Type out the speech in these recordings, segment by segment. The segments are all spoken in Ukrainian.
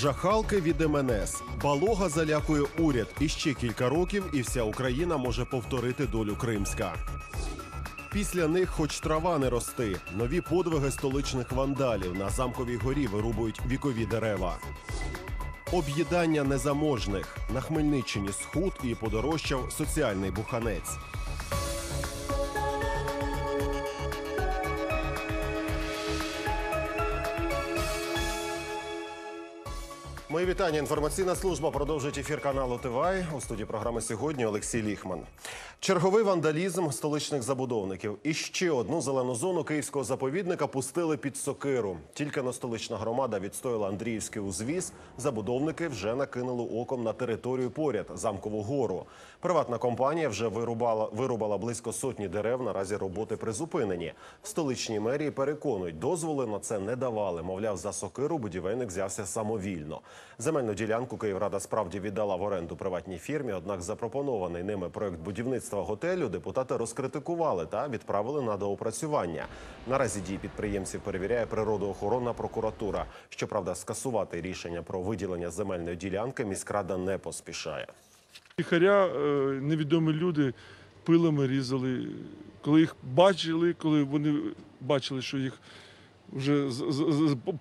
Жахалки від МНС. Балога залякує уряд. І ще кілька років, і вся Україна може повторити долю Кримська. Після них хоч трава не рости. Нові подвиги столичних вандалів на замковій горі вирубують вікові дерева. Об'їдання незаможних на Хмельниччині схуд і подорожчав соціальний буханець. Мої вітання. Інформаційна служба продовжить ефір каналу ТВАЙ. У студії програми сьогодні Олексій Ліхман. Черговий вандалізм столичних забудовників. І ще одну зелену зону київського заповідника пустили під сокиру. Тільки на столична громада відстояла Андріївський узвіз. Забудовники вже накинули оком на територію поряд замкову гору. Приватна компанія вже вирубала вирубала близько сотні дерев. Наразі роботи призупинені. В столичній мерії переконують, дозволи на це не давали. Мовляв, за сокиру будівельник взявся самовільно. Земельну ділянку Київрада справді віддала в оренду приватній фірмі. Однак запропонований ними проект будівництва готелю депутати розкритикували та відправили на доопрацювання. Наразі дії підприємців перевіряє природоохоронна прокуратура. Щоправда, скасувати рішення про виділення земельної ділянки міськрада не поспішає. Тихаря е, невідомі люди пилами різали. Коли їх бачили, коли вони бачили, що їх вже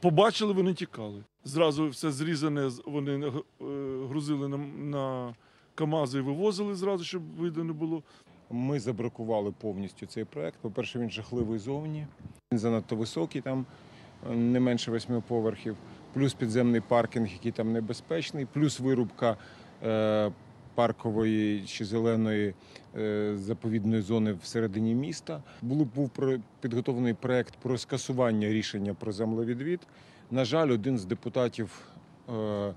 побачили, вони тікали. Зразу все зрізане, вони е, грузили на, на КАМАЗи і вивозили зразу, щоб видно не було. Ми забракували повністю цей проект. По-перше, він жахливий зовні. Він занадто високий, там е, не менше восьми поверхів, плюс підземний паркінг, який там небезпечний, плюс вирубка е, паркової чи зеленої е, заповідної зони всередині міста. Був, підготовлений проект про скасування рішення про землевідвід. На жаль, один з депутатів. Е, е,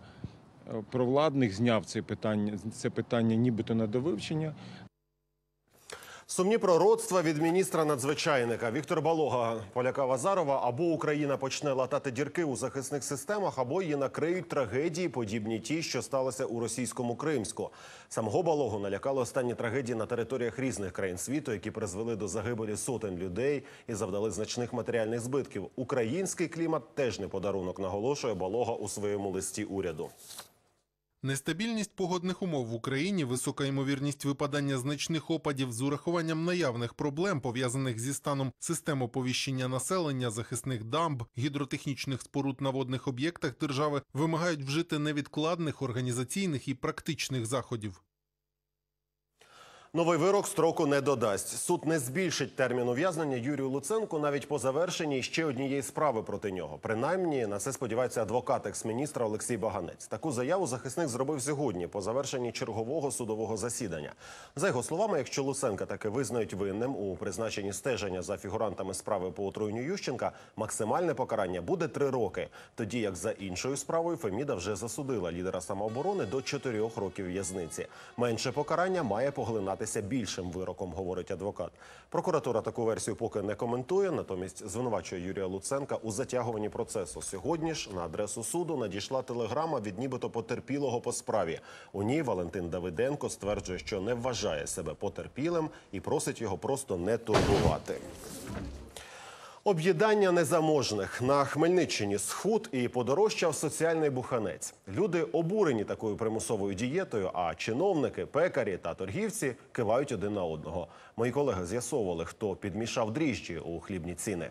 Провладних зняв це питання, це питання нібито на довивчення. Сумні пророцтва від міністра надзвичайника Віктор Балога поляка Азарова або Україна почне латати дірки у захисних системах, або її накриють трагедії, подібні ті, що сталося у російському Кримську. Самого Балогу налякали останні трагедії на територіях різних країн світу, які призвели до загибелі сотень людей і завдали значних матеріальних збитків. Український клімат теж не подарунок, наголошує Балога у своєму листі уряду. Нестабільність погодних умов в Україні, висока ймовірність випадання значних опадів з урахуванням наявних проблем, пов'язаних зі станом систем оповіщення населення, захисних дамб, гідротехнічних споруд на водних об'єктах держави вимагають вжити невідкладних організаційних і практичних заходів. Новий вирок строку не додасть. Суд не збільшить термін ув'язнення Юрію Луценку навіть по завершенні ще однієї справи проти нього. Принаймні на це сподівається адвокат екс-міністра Олексій Баганець. Таку заяву захисник зробив сьогодні по завершенні чергового судового засідання. За його словами, якщо Луценка таки визнають винним у призначенні стеження за фігурантами справи по отруєнню Ющенка, максимальне покарання буде три роки. Тоді як за іншою справою Феміда вже засудила лідера самооборони до чотирьох років в'язниці. Менше покарання має поглинатися більшим вироком, говорить адвокат. Прокуратура таку версію поки не коментує, натомість звинувачує Юрія Луценка у затягуванні процесу. Сьогодні ж на адресу суду надійшла телеграма від нібито потерпілого по справі. У ній Валентин Давиденко стверджує, що не вважає себе потерпілим і просить його просто не турбувати. Об'їдання незаможних на Хмельниччині схуд і подорожчав соціальний буханець. Люди обурені такою примусовою дієтою, а чиновники, пекарі та торгівці кивають один на одного. Мої колеги з'ясовували, хто підмішав дріжджі у хлібні ціни.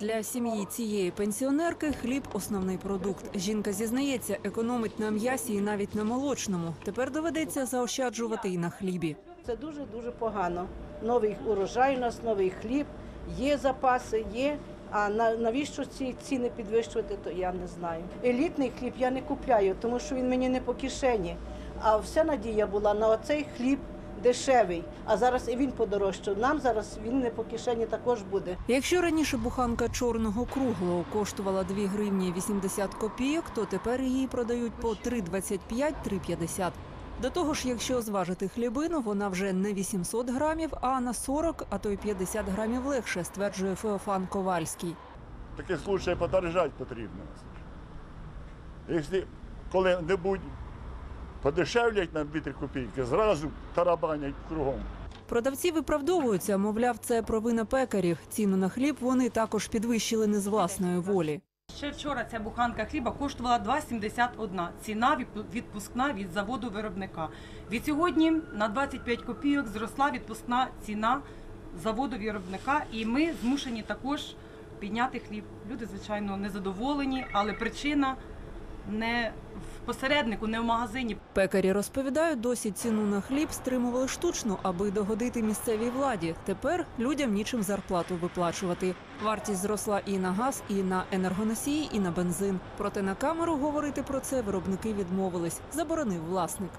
Для сім'ї цієї пенсіонерки хліб основний продукт. Жінка зізнається, економить на м'ясі і навіть на молочному. Тепер доведеться заощаджувати і на хлібі. Це дуже дуже погано. Новий урожай у нас, новий хліб, є запаси, є. А на- навіщо ці ціни підвищувати, то я не знаю. Елітний хліб я не купляю, тому що він мені не по кишені. А вся надія була на оцей хліб дешевий. А зараз і він подорожчав. Нам зараз він не по кишені також буде. Якщо раніше буханка чорного круглого коштувала 2 гривні 80 копійок, то тепер її продають по 3,25-3,50. До того ж, якщо зважити хлібину, вона вже не 800 грамів, а на 40, а то й 50 грамів легше, стверджує Феофан Ковальський. Таких случаях подорожати потрібно. Якщо коли-небудь подешевлять на 2-3 копійки, зразу тарабанять кругом. Продавці виправдовуються, мовляв, це провина пекарів. Ціну на хліб вони також підвищили не з власної волі. Ще вчора ця буханка хліба коштувала 2,71. Ціна відпускна від заводу виробника. Від сьогодні на 25 копійок зросла відпускна ціна заводу виробника, і ми змушені також підняти хліб. Люди, звичайно, незадоволені, але причина не в посереднику, не в магазині. Пекарі розповідають, досі ціну на хліб стримували штучно, аби догодити місцевій владі. Тепер людям нічим зарплату виплачувати. Вартість зросла і на газ, і на енергоносії, і на бензин. Проте на камеру говорити про це виробники відмовились. Заборонив власник.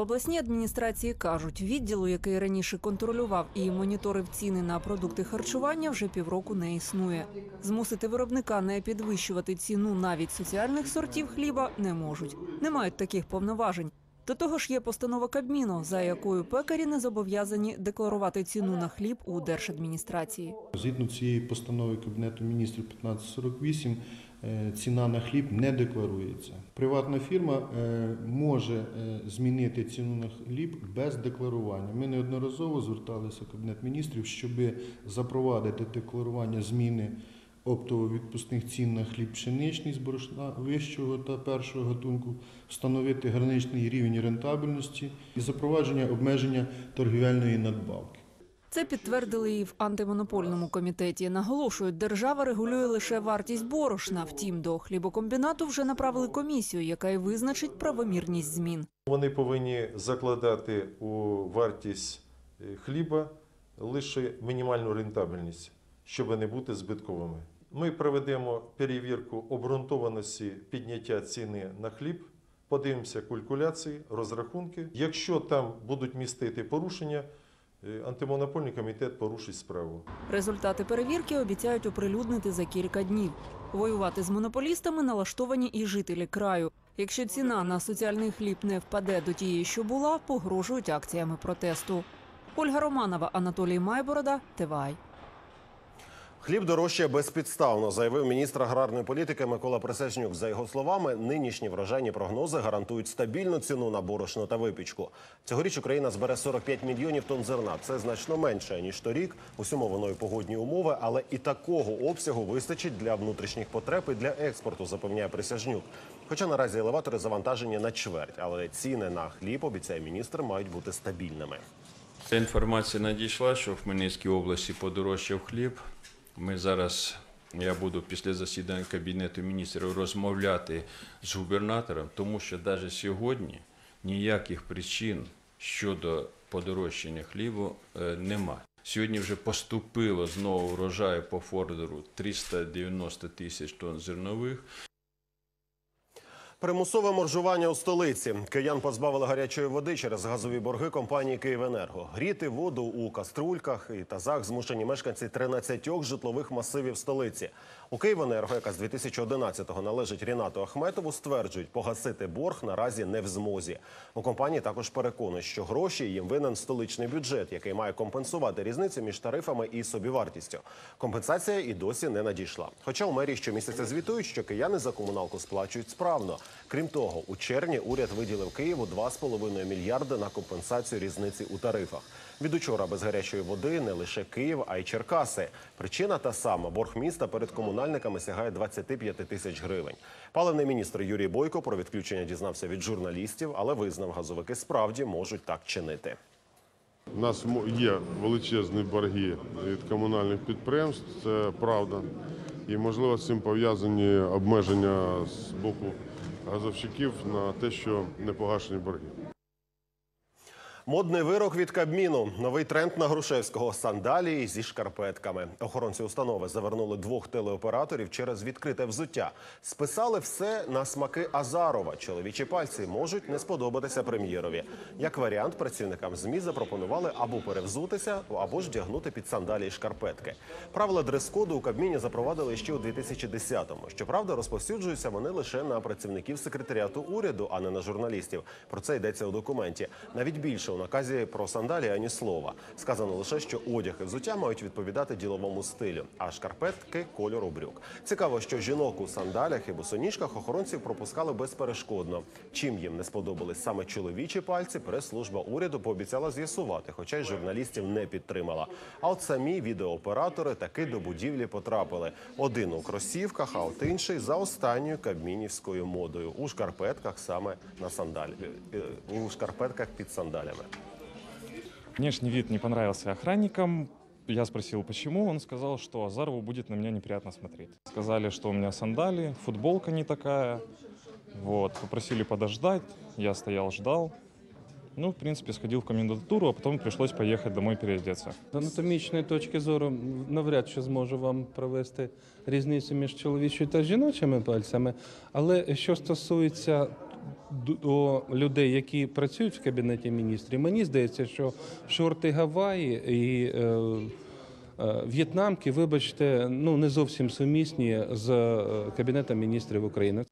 Обласній адміністрації кажуть, відділу, який раніше контролював і моніторив ціни на продукти харчування, вже півроку не існує. Змусити виробника не підвищувати ціну навіть соціальних сортів хліба не можуть. Не мають таких повноважень. До того ж, є постанова Кабміну, за якою пекарі не зобов'язані декларувати ціну на хліб у держадміністрації. Згідно цієї постанови Кабінету міністрів 1548, е, ціна на хліб не декларується. Приватна фірма е, може е, змінити ціну на хліб без декларування. Ми неодноразово зверталися в Кабінет міністрів, щоб запровадити декларування зміни оптово-відпускних цін на хліб пшеничний з борошна вищого та першого гатунку, встановити граничний рівень рентабельності і запровадження обмеження торгівельної надбавки. Це підтвердили і в антимонопольному комітеті. Наголошують, держава регулює лише вартість борошна. Втім, до хлібокомбінату вже направили комісію, яка й визначить правомірність змін. Вони повинні закладати у вартість е, хліба лише мінімальну рентабельність, щоб не бути збитковими. Ми проведемо перевірку обґрунтованості підняття ціни на хліб, подивимося калькуляції, розрахунки. Якщо там будуть містити порушення, антимонопольний комітет порушить справу. Результати перевірки обіцяють оприлюднити за кілька днів. Воювати з монополістами налаштовані і жителі краю. Якщо ціна на соціальний хліб не впаде до тієї, що була, погрожують акціями протесту. Ольга Романова, Анатолій Майборода, ТВАЙ. Хліб дорожчає безпідставно, заявив міністр аграрної політики Микола Присяжнюк. За його словами, нинішні врожайні прогнози гарантують стабільну ціну на борошно та випічку. Цьогоріч Україна збере 45 мільйонів тонн зерна. Це значно менше ніж торік. Усьому виною погодні умови, але і такого обсягу вистачить для внутрішніх потреб і для експорту, запевняє Присяжнюк. Хоча наразі елеватори завантажені на чверть, але ціни на хліб, обіцяє міністр, мають бути стабільними. Ця інформація надійшла, що в Хмельницькій області подорожчав хліб. Ми зараз, я буду після засідання Кабінету міністрів розмовляти з губернатором, тому що навіть сьогодні ніяких причин щодо подорожчання хлібу немає. нема. Сьогодні вже поступило знову врожаю по фордеру 390 тисяч тонн зернових. Примусове моржування у столиці. Киян позбавили гарячої води через газові борги компанії «Київенерго». Гріти воду у каструльках і тазах змушені мешканці 13 житлових масивів столиці. У «Київенерго», яка з 2011-го належить Рінату Ахметову, стверджують, погасити борг наразі не в змозі. У компанії також переконують, що гроші їм винен столичний бюджет, який має компенсувати різницю між тарифами і собівартістю. Компенсація і досі не надійшла. Хоча у мерії щомісяця звітують, що кияни за комуналку сплачують справно. Крім того, у червні уряд виділив Києву 2,5 мільярди на компенсацію різниці у тарифах. Від учора без гарячої води не лише Київ, а й Черкаси. Причина та сама: борг міста перед комунальниками сягає 25 тисяч гривень. Паливний міністр Юрій Бойко про відключення дізнався від журналістів, але визнав, газовики справді можуть так чинити. У нас є величезні борги від комунальних підприємств, це правда. І, можливо, з цим пов'язані обмеження з боку газовщиків на те, що не погашені борги. Модний вирок від Кабміну. Новий тренд на Грушевського сандалії зі шкарпетками. Охоронці установи завернули двох телеоператорів через відкрите взуття. Списали все на смаки Азарова. Чоловічі пальці можуть не сподобатися прем'єрові. Як варіант, працівникам ЗМІ запропонували або перевзутися, або ж вдягнути під сандалії шкарпетки. Правила дрес-коду у Кабміні запровадили ще у 2010-му. Щоправда, розповсюджуються вони лише на працівників секретаріату уряду, а не на журналістів. Про це йдеться у документі. Навіть більше у наказі про сандалі ані слова. Сказано лише, що одяг і взуття мають відповідати діловому стилю, а шкарпетки кольору брюк. Цікаво, що жінок у сандалях і босоніжках охоронців пропускали безперешкодно. Чим їм не сподобались саме чоловічі пальці, прес-служба уряду пообіцяла з'ясувати, хоча й журналістів не підтримала. А от самі відеооператори таки до будівлі потрапили. Один у кросівках, а от інший за останньою кабмінівською модою у шкарпетках саме на сандалі е, у шкарпетках під сандалями. Внешний вид не понравился охранникам. Я спросил, почему. Он сказал, что Азарову будет на меня неприятно смотреть. Сказали, что у меня сандали, футболка не такая. Вот, попросили подождать. Я стоял, ждал. Ну, в принципе, сходил в комендатуру, а потом пришлось поехать домой переодеться. З анатомічної точки зору навряд чи зможу вам провести різницю між чоловічою та жіночими пальцями. Але що стосується до людей, які працюють в кабінеті міністрів, мені здається, що шорти Гаваї і е, е, в'єтнамки, вибачте, ну не зовсім сумісні з е, кабінетом міністрів України.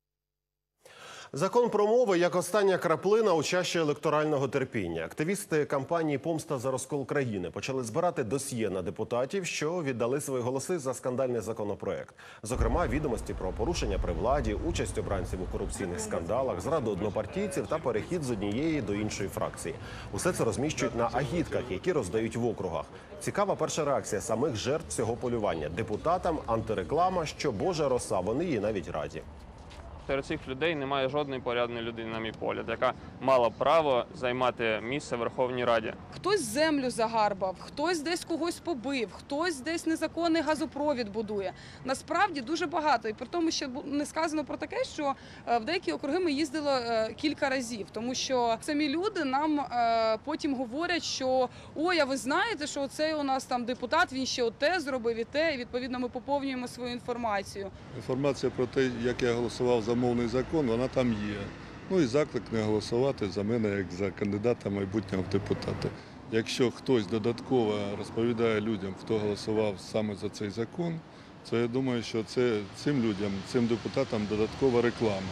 Закон про мови як остання краплина у чаші електорального терпіння. Активісти кампанії Помста за розкол країни почали збирати досьє на депутатів, що віддали свої голоси за скандальний законопроект. Зокрема, відомості про порушення при владі, участь обранців у корупційних скандалах, зраду однопартійців та перехід з однієї до іншої фракції. Усе це розміщують на агітках, які роздають в округах. Цікава перша реакція самих жертв цього полювання. Депутатам антиреклама, що Божа роса. Вони її навіть раді. Серед цих людей немає жодної порядної людини, на мій погляд, яка мала право займати місце в Верховній Раді. Хтось землю загарбав, хтось десь когось побив, хтось десь незаконний газопровід будує. Насправді дуже багато. І при тому ще не сказано про таке, що е, в деякі округи ми їздили е, кілька разів, тому що самі люди нам е, потім говорять, що ой, а ви знаєте, що цей у нас там депутат, він ще оте зробив і те, і відповідно ми поповнюємо свою інформацію. Інформація про те, як я голосував за мовний закон, вона там є. Ну і заклик не голосувати за мене як за кандидата майбутнього в депутати. Якщо хтось додатково розповідає людям, хто голосував саме за цей закон, то я думаю, що це цим людям, цим депутатам додаткова реклама.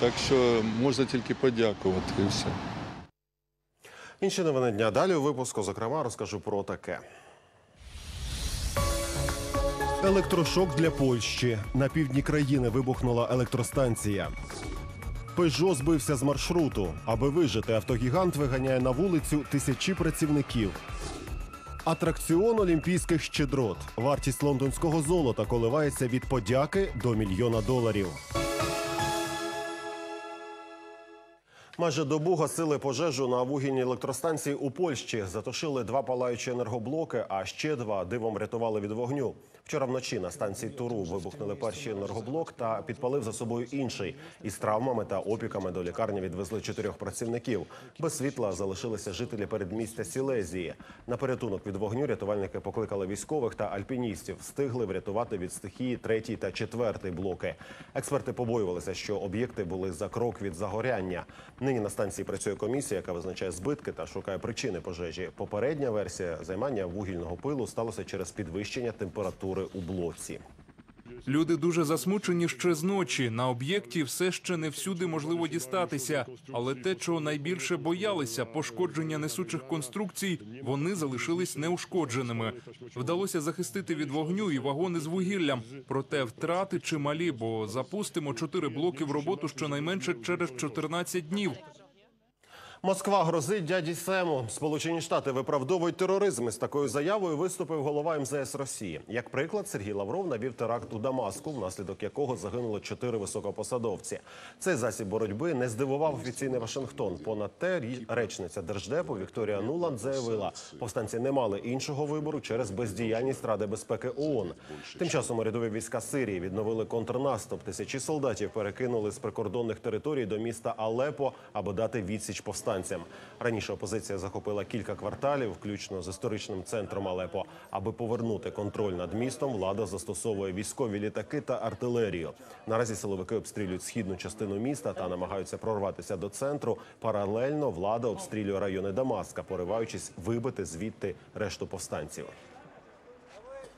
Так що можна тільки подякувати і все. Інші новини дня далі у випуску. Зокрема, розкажу про таке. Електрошок для Польщі. На півдні країни вибухнула електростанція. Пежо збився з маршруту. Аби вижити, автогігант виганяє на вулицю тисячі працівників. Атракціон олімпійських щедрот. Вартість лондонського золота коливається від подяки до мільйона доларів. Майже добу гасили пожежу на вугільній електростанції у Польщі. Затушили два палаючі енергоблоки, а ще два дивом рятували від вогню. Вчора вночі на станції Туру вибухнули перший енергоблок та підпалив за собою інший. Із травмами та опіками до лікарні відвезли чотирьох працівників. Без світла залишилися жителі передмістя Сілезії. На порятунок від вогню рятувальники покликали військових та альпіністів. Встигли врятувати від стихії третій та четвертий блоки. Експерти побоювалися, що об'єкти були за крок від загоряння. Нині на станції працює комісія, яка визначає збитки та шукає причини пожежі. Попередня версія займання вугільного пилу сталося через підвищення температури у блоці. Люди дуже засмучені ще з ночі. На об'єкті все ще не всюди можливо дістатися. Але те, чого найбільше боялися пошкодження несучих конструкцій, вони залишились неушкодженими. Вдалося захистити від вогню і вагони з вугіллям. Проте втрати чималі, бо запустимо чотири блоки в роботу щонайменше через 14 днів. Москва грозить дяді Сему. Сполучені Штати виправдовують тероризм. З такою заявою виступив голова МЗС Росії. Як приклад, Сергій Лавров навів теракт у Дамаску, внаслідок якого загинуло чотири високопосадовці. Цей засіб боротьби не здивував офіційний Вашингтон. Понад те, речниця держдепу Вікторія Нуланд заявила, повстанці не мали іншого вибору через бездіяльність Ради безпеки ООН. Тим часом урядові війська Сирії відновили контрнаступ. Тисячі солдатів перекинули з прикордонних територій до міста Алепо, аби дати відсіч повстанцям. Раніше опозиція захопила кілька кварталів, включно з історичним центром Алепо. Аби повернути контроль над містом, влада застосовує військові літаки та артилерію. Наразі силовики обстрілюють східну частину міста та намагаються прорватися до центру. Паралельно влада обстрілює райони Дамаска, пориваючись вибити звідти решту повстанців.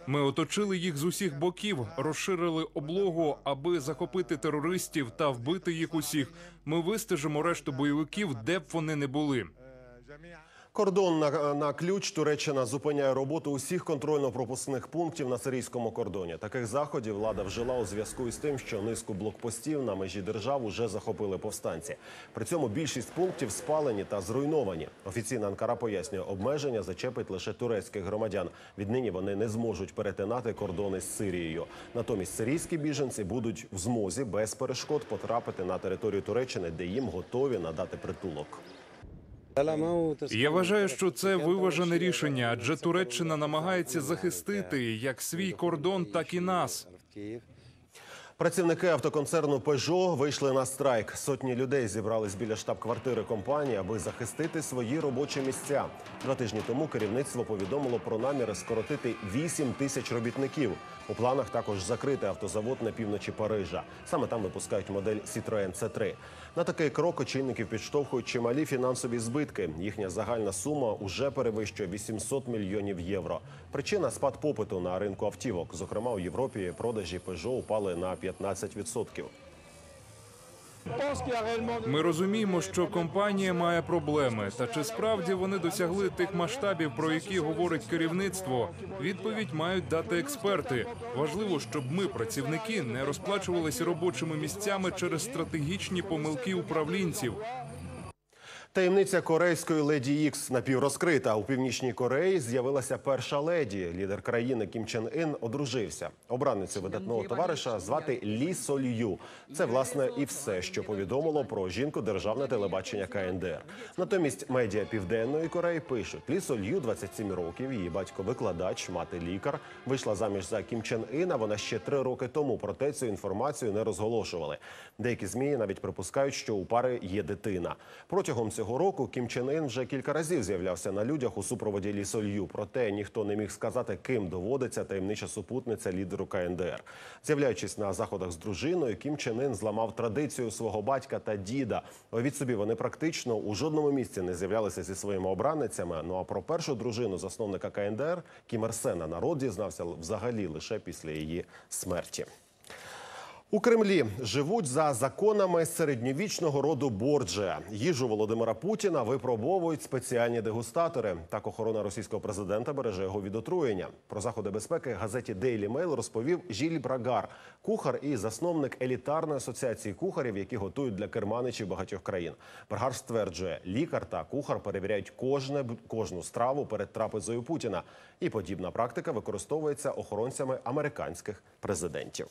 Ми оточили їх з усіх боків, розширили облогу, аби захопити терористів та вбити їх усіх. Ми вистежимо решту бойовиків, де б вони не були. Кордон на, на ключ Туреччина зупиняє роботу усіх контрольно-пропускних пунктів на сирійському кордоні. Таких заходів влада вжила у зв'язку із тим, що низку блокпостів на межі держав уже захопили повстанці. При цьому більшість пунктів спалені та зруйновані. Офіційна Анкара пояснює, обмеження зачепить лише турецьких громадян. Віднині вони не зможуть перетинати кордони з Сирією. Натомість сирійські біженці будуть в змозі без перешкод потрапити на територію Туреччини, де їм готові надати притулок. Я вважаю, що це виважене рішення, адже Туреччина намагається захистити як свій кордон, так і нас. Працівники автоконцерну Peugeot вийшли на страйк. Сотні людей зібрались біля штаб-квартири компанії, аби захистити свої робочі місця. Два тижні тому керівництво повідомило про наміри скоротити 8 тисяч робітників. У планах також закрити автозавод на півночі Парижа. Саме там випускають модель Citroën C3. На такий крок очільників підштовхують чималі фінансові збитки. Їхня загальна сума уже перевищує 800 мільйонів євро. Причина спад попиту на ринку автівок. Зокрема, у Європі продажі Peugeot упали на 15%. Ми розуміємо, що компанія має проблеми. Та чи справді вони досягли тих масштабів, про які говорить керівництво? Відповідь мають дати експерти. Важливо, щоб ми, працівники, не розплачувалися робочими місцями через стратегічні помилки управлінців. Таємниця корейської леді Ікс напіврозкрита. У північній Кореї з'явилася перша леді. Лідер країни Кім Чен Ін одружився. Обранницю видатного товариша звати Лі Солью. Це власне і все, що повідомило про жінку державне телебачення КНДР. Натомість медіа Південної Кореї пишуть: Лі Солью 27 років. Її батько викладач, мати лікар. Вийшла заміж за Кім Чен Іна. Вона ще три роки тому. Проте цю інформацію не розголошували. Деякі змі навіть припускають, що у пари є дитина. Протягом цього року Кім Чен Ін вже кілька разів з'являвся на людях у супроводі Лі Солью. Проте ніхто не міг сказати, ким доводиться таємнича супутниця лідеру КНДР. З'являючись на заходах з дружиною, Кім Чен Ін зламав традицію свого батька та діда. Від собі вони практично у жодному місці не з'являлися зі своїми обранницями. Ну а про першу дружину засновника КНДР Кім Ір Сена народ дізнався взагалі лише після її смерті. У Кремлі живуть за законами середньовічного роду Борджія. Їжу Володимира Путіна випробовують спеціальні дегустатори. Так охорона російського президента береже його від отруєння. Про заходи безпеки газеті Daily Mail розповів Жіль Брагар, кухар і засновник елітарної асоціації кухарів, які готують для керманичів багатьох країн. Брагар стверджує, лікар та кухар перевіряють кожне кожну страву перед трапезою Путіна. І подібна практика використовується охоронцями американських президентів.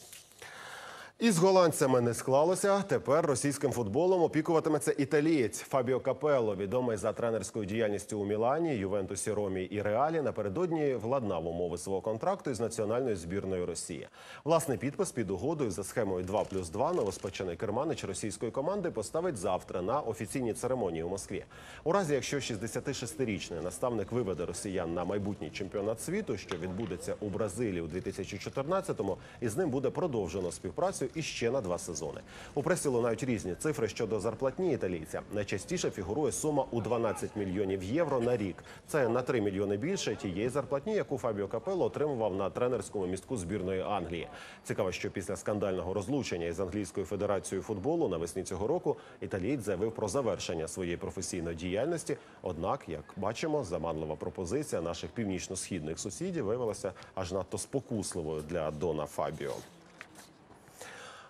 Із голландцями не склалося. Тепер російським футболом опікуватиметься італієць Фабіо Капелло, відомий за тренерською діяльністю у Мілані, Ювентусі, Ромі і Реалі. Напередодні владнав умови свого контракту із національною збірною Росії. Власний підпис під угодою за схемою 2 плюс 2 новоспечений керманич російської команди поставить завтра на офіційній церемонії у Москві. У разі, якщо 66-річний наставник виведе росіян на майбутній чемпіонат світу, що відбудеться у Бразилії у 2014-му, із ним буде продовжено співпрацю і ще на два сезони. У пресі лунають різні цифри щодо зарплатні італійця. Найчастіше фігурує сума у 12 мільйонів євро на рік. Це на 3 мільйони більше тієї зарплатні, яку Фабіо Капелло отримував на тренерському містку збірної Англії. Цікаво, що після скандального розлучення із англійською федерацією футболу навесні цього року італієць заявив про завершення своєї професійної діяльності. Однак, як бачимо, заманлива пропозиція наших північно-східних сусідів виявилася аж надто спокусливою для Дона Фабіо.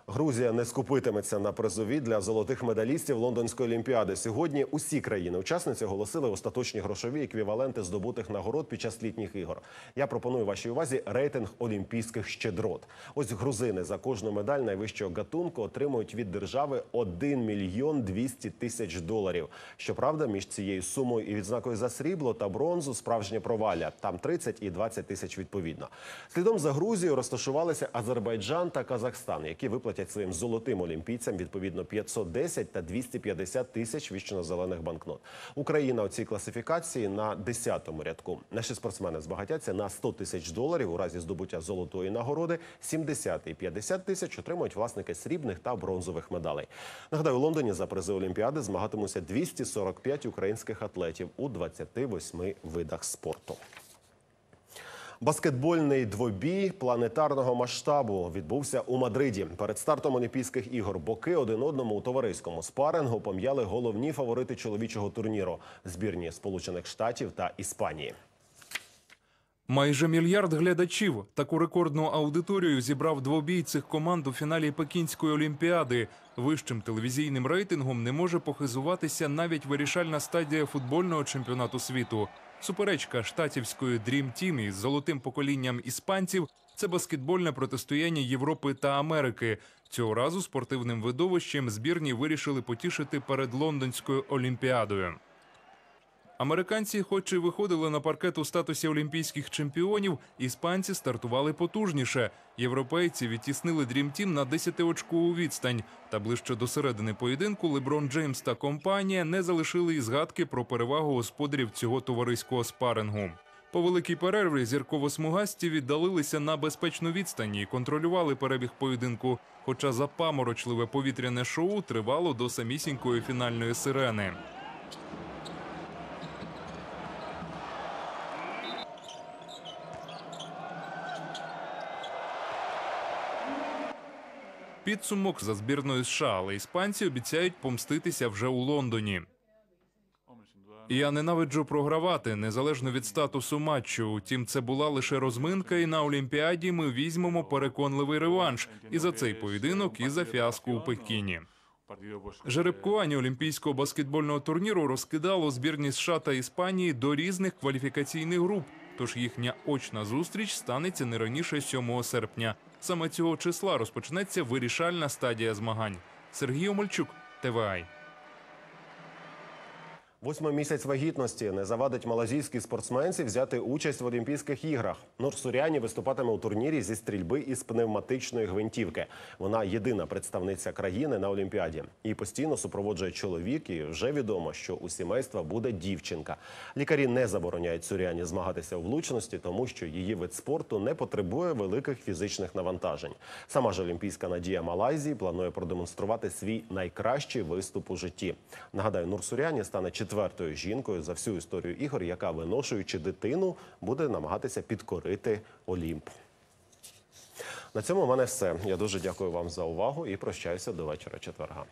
Грузія не скупитиметься на призові для золотих медалістів Лондонської олімпіади. Сьогодні усі країни-учасниці оголосили остаточні грошові еквіваленти здобутих нагород під час літніх ігор. Я пропоную вашій увазі рейтинг олімпійських щедрот. Ось грузини за кожну медаль найвищого гатунку отримують від держави 1 мільйон 200 тисяч доларів. Щоправда, між цією сумою і відзнакою за срібло та бронзу справжнє провалля. Там 30 і 20 тисяч відповідно. Слідом за Грузією розташувалися Азербайджан та Казахстан, які виплатять своїм золотим олімпійцям відповідно 510 та 250 тисяч віщено-зелених банкнот. Україна у цій класифікації на 10-му рядку. Наші спортсмени збагатяться на 100 тисяч доларів у разі здобуття золотої нагороди. 70 і 50 тисяч отримують власники срібних та бронзових медалей. Нагадаю, у Лондоні за призи Олімпіади змагатимуться 245 українських атлетів у 28 видах спорту. Баскетбольний двобій планетарного масштабу відбувся у Мадриді. Перед стартом Олімпійських ігор боки один одному у товариському спарингу пом'яли головні фаворити чоловічого турніру збірні Сполучених Штатів та Іспанії. Майже мільярд глядачів таку рекордну аудиторію зібрав двобій цих команд у фіналі Пекінської олімпіади. Вищим телевізійним рейтингом не може похизуватися навіть вирішальна стадія футбольного чемпіонату світу. Суперечка штатівської Dream Team із золотим поколінням іспанців це баскетбольне протистояння Європи та Америки. Цього разу спортивним видовищем збірні вирішили потішити перед лондонською олімпіадою. Американці, хоч і виходили на паркет у статусі олімпійських чемпіонів, іспанці стартували потужніше. Європейці відтіснили Team на 10-очкову відстань. Та ближче до середини поєдинку Леброн Джеймс та компанія не залишили і згадки про перевагу господарів цього товариського спарингу. По великій перерві зірково-смугасті віддалилися на безпечну відстань і контролювали перебіг поєдинку. Хоча запаморочливе повітряне шоу тривало до самісінької фінальної сирени. Підсумок за збірною США, але іспанці обіцяють помститися вже у Лондоні. Я ненавиджу програвати незалежно від статусу матчу. Утім, це була лише розминка, і на Олімпіаді ми візьмемо переконливий реванш і за цей поєдинок, і за фіаско у Пекіні. Жеребкування олімпійського баскетбольного турніру розкидало збірні США та Іспанії до різних кваліфікаційних груп. Тож їхня очна зустріч станеться не раніше 7 серпня. Саме цього числа розпочнеться вирішальна стадія змагань. Сергій Омельчук, ТВАЙ. Восьмий місяць вагітності не завадить малазійській спортсменці взяти участь в Олімпійських іграх. Нурсуряні виступатиме у турнірі зі стрільби із пневматичної гвинтівки. Вона єдина представниця країни на Олімпіаді. Її постійно супроводжує чоловік, і вже відомо, що у сімейства буде дівчинка. Лікарі не забороняють Суряні змагатися у влучності, тому що її вид спорту не потребує великих фізичних навантажень. Сама ж олімпійська надія Малайзії планує продемонструвати свій найкращий виступ у житті. Нагадаю, Нур Суряні стане четвертою жінкою за всю історію ігор, яка, виношуючи дитину, буде намагатися підкорити Олімп. На цьому в мене все. Я дуже дякую вам за увагу і прощаюся до вечора четверга.